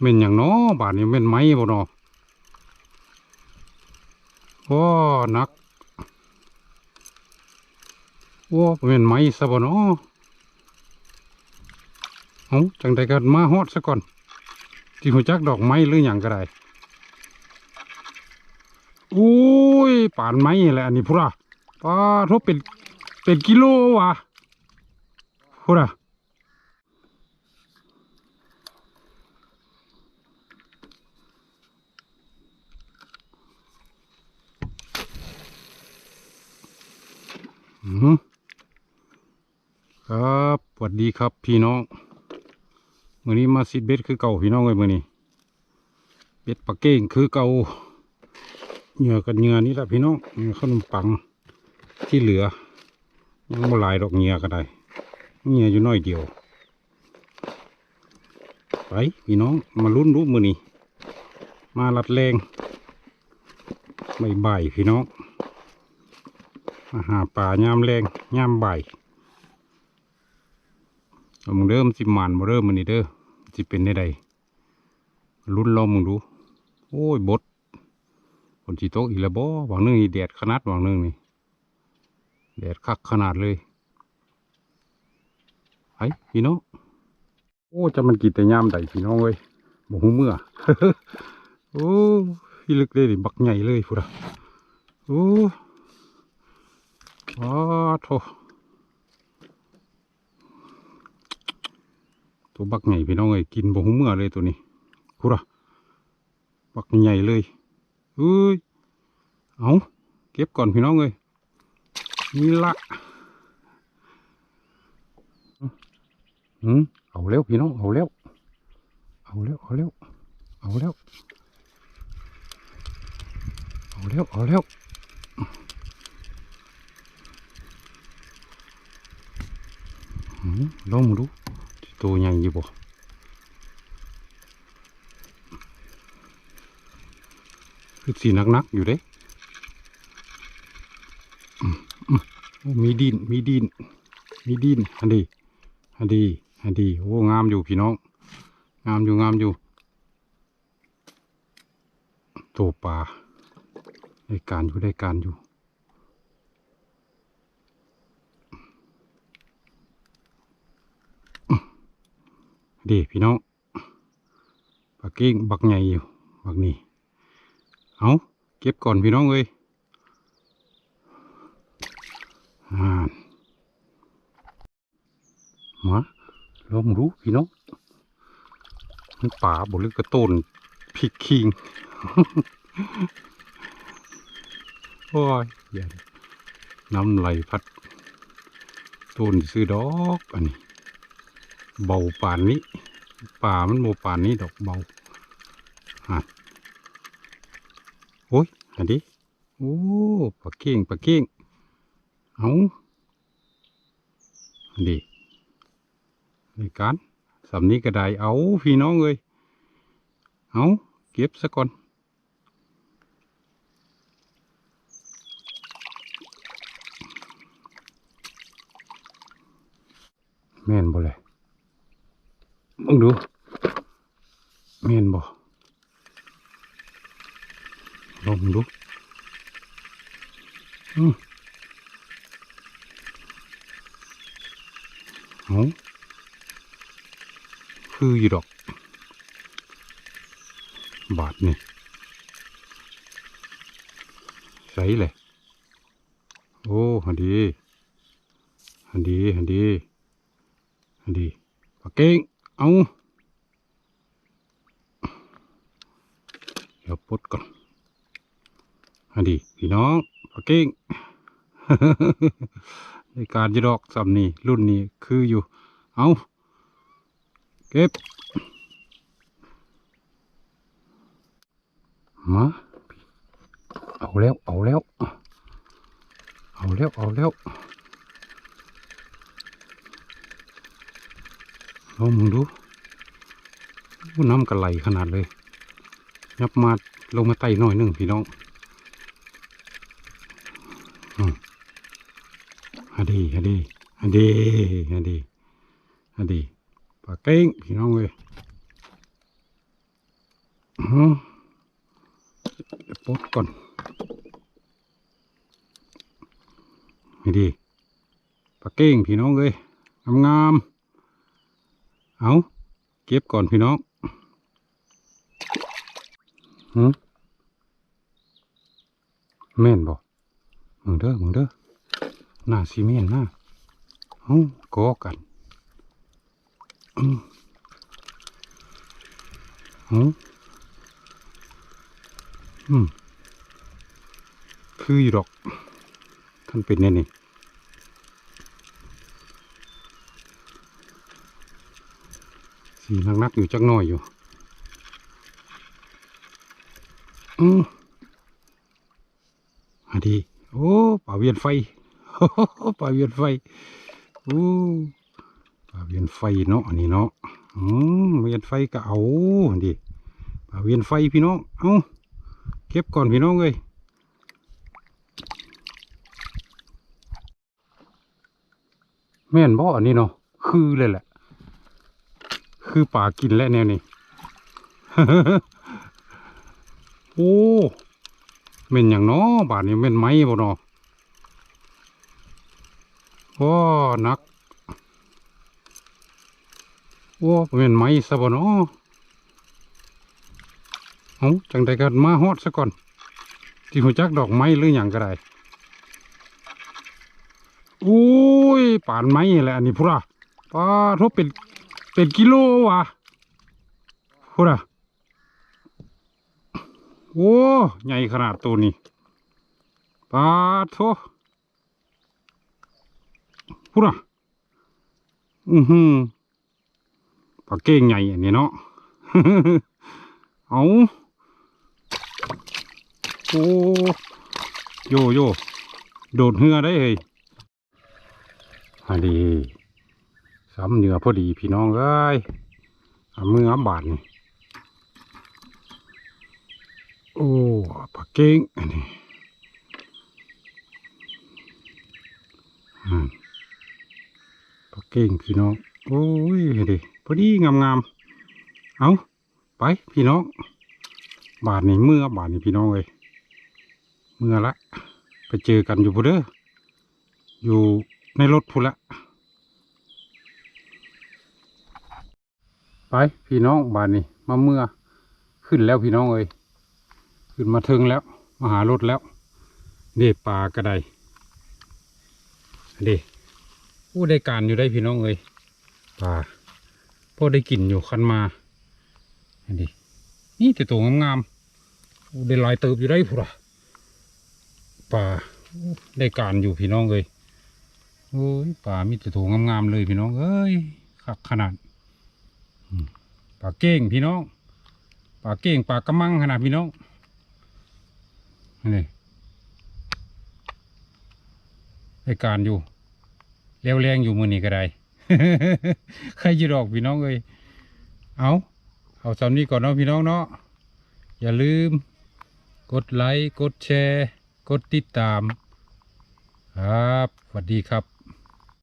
เม่นอย่างน้อบาดนี้เม่นไม้บ่เนอโอ้นักโอ้เม่นไม้ซะบ่เนอเอาจังใดก็มาฮอดซะก่อนที่หัวจักดอกไม้หรือหยังก็ได้โอ้ยป่านไม้แหละอันนี้พุระป้าทบเป็นเป็นกิโลว่ะพุระ ครับสวัสดีครับพี่น้องมื่อนี้มาซิดเบ็ดคือเก่าพี่น้องเลยมื่อนี้ เบ็ดปลาเก้งคือเก่าเหงื่อกับเหงื่อนี่แหละพี่น้องเหงื่อขนมปังที่เหลือ ยังไม่หลายดอกเหงื่อก็ได้เหงื่ออยู่น้อยเดียว ไปพี่น้องมาลุ้นรูปมือนี้ มาลัดแรงไม่บ่ายพี่น้อง มาหาป่ายามแรงย่ายเอามึงเริ่มสิมันมาเริ่มมันนี่เด้อสิเป็นได้ใดรุ่นลองมึงดู โอ้ยบดฝนสีโตกอีล้วบ่หวังนึงนี่แดดขนาดหวังนึงนี่แดดคักขนาดเลยไอ้พี่น้องโอ้จะมันกินแต่ยามใดพี่น้องเว้ยบ่หูเมื่อโอ้พี่ลึกเลยดิบักใหญ่เลยพุดะโอ้ อ๋อโถตัวบักใหญ่พี่น้องเอ้ยกินบ่หูเมื่อเลยตัวนี้คุระบักใหญ่เลยเอ้ยเอาเก็บก่อนพี่น้องเอ้ยนี่ละอืมเอาเร็วพี่น้องเอาเร็วเอาเร็วเอาเร็วเอาเร็วเอาเร็วเอาเร็ว อืม ลองมาดูตัวใหญ่อยู่บ่คือสีนักๆอยู่เด้มีดิน มีดิน มีดินอันดีอันดีอันดีโอ้ งามอยู่พี่น้อง งามอยู่งามอยู่ ตัวปลาได้การอยู่ได้การอยู่ ดีพี่น้องปลาเก้งบักใหญ่อยู่บักนี่เอาเก็บก่อนพี่น้องเอ้ยมาลองรู้พี่น้องมันป่าบหรือกระต้นพิกคิงโอ้ยอย่าน้ำไหลพัดต้นซื้อดอกอันนี้ เบาป่านนี้ ป่ามันโมป่านนี้ดอกเบาอะโอ้ยอันนี้โอ้ปลาเก้งปลาเก้งเอาอันนี้ในการสำนี้ก็ได้เอาพี่น้องเลยเอาเก็บซะก่อนแม่นบ่เลย มึงดูเมียนบ่ลองดูอืมเอาคืออยู่ดอก บาทนี่ใส่เลยโอ้หันดีหันดีหันดีหันดีปากเก่ง เอาเดี๋ยวปดก่อนอันดีพี่น้องปากเก่งในการจะดอกสำนี้รุ่นนี้คืออยู่ เอาเก็บ มา เอาแล้ว เอาแล้ว เอาแล้ว เอาแล้ว ลองมึงดูน้ำกระไหลขนาดเลยยับมาลงมาไต่หน่อยหนึ่งพี่น้องอันดีฮันดีฮันดีฮันดีฮันดีปลาเก้งพี่น้องเลยฮะเดี๋ยวปดก่อนนี่ดีปลาเก้งพี่น้องเอ้ยงามๆ เอาเก็บก่อนพี่น้องหืแม่นบ่มึงเด้อมึงเด้อหน้าซีเมนหน้าเอากอกันอืมเอาอืมคืออยู่ดอกท่านเป็นแน่นี่ นักๆอยู่จักหน่อยอยู่อืมอันดีโอ้ป่าเวียนไฟป่าเวียนไฟโอ้ป่าเวียนไฟเนาะอันนี้เนาะอืมเวียนไฟก็เอาอันดีป่าเวียนไฟพี่น้องเอาเก็บก่อนพี่น้องเลยแม่นบ่อันนี้เนาะคือเลยแหละ คือป่ากินแล้วแนวนี้โอ้เม่นอย่างน้อบาดนี้เม่นไม้บ่เนาะว้านักว้าเม่นไม้ซะบ่เนาะเอาจังใดก็มาฮอดซะก่อนที่หัวจักดอกไม้หรืออย่างก็ได้โอ้ยป่านไม้แหละอันนี้พุระป้าทุบเป็น เป็นกิโลว่ะพุระโอ้ใหญ่ขนาดตัวนี้ปาโทพูดอะอือหือปลาเก้งใหญ่อันนี้เนาะเอาโอ้โยโยโดดเหือได้เฮ้ยอันดี สามเหนือพอดีพี่น้องเอ้ยเอามืออับบานี่โอ้ปลาเก้งอันนี้ปลาเก้งพี่น้อง โอ้ยดิพอดีงามงามๆเอาไปพี่น้อง บาทนี้เมื่อบาทนี้พี่น้องเลยเมื่อละ ไปเจอกันอยู่พุเด้ออยู่ในรถพุละ ไปพี่น้องบาทนี้มาเมื่อขึ้นแล้วพี่น้องเอ้ยขึ้นมาถึงแล้ว มาหารถแล้วเด็ปลากระไดเด็ผู้ได้การอยู่ได้พี่น้องเอ้ยปลาพอได้กลิ่นอยู่คันมาอันนี้นี่แต่ตัวงามๆอู้ได้ลายเติบอยู่ได้พุ่ะปลาได้การอยู่พี่น้องเอ้ยโอ้ยปลามีแต่ตัวงามๆเลยพี่น้องเอ้ยขักขนาด ปลาเก้งพี่น้องปลาเก้งปลากระมังขนาดพี่น้องนี่รายการอยู่เลี้ยวแรงอยู่มือนี้ก็ได้ใครจะดอกพี่น้องเอ้ยเอาเอาสำนี้ก่อนเนาะพี่น้องเนาะอย่าลืม กดไลค์กดแชร์ กดติดตาม ครับสวัสดีครับ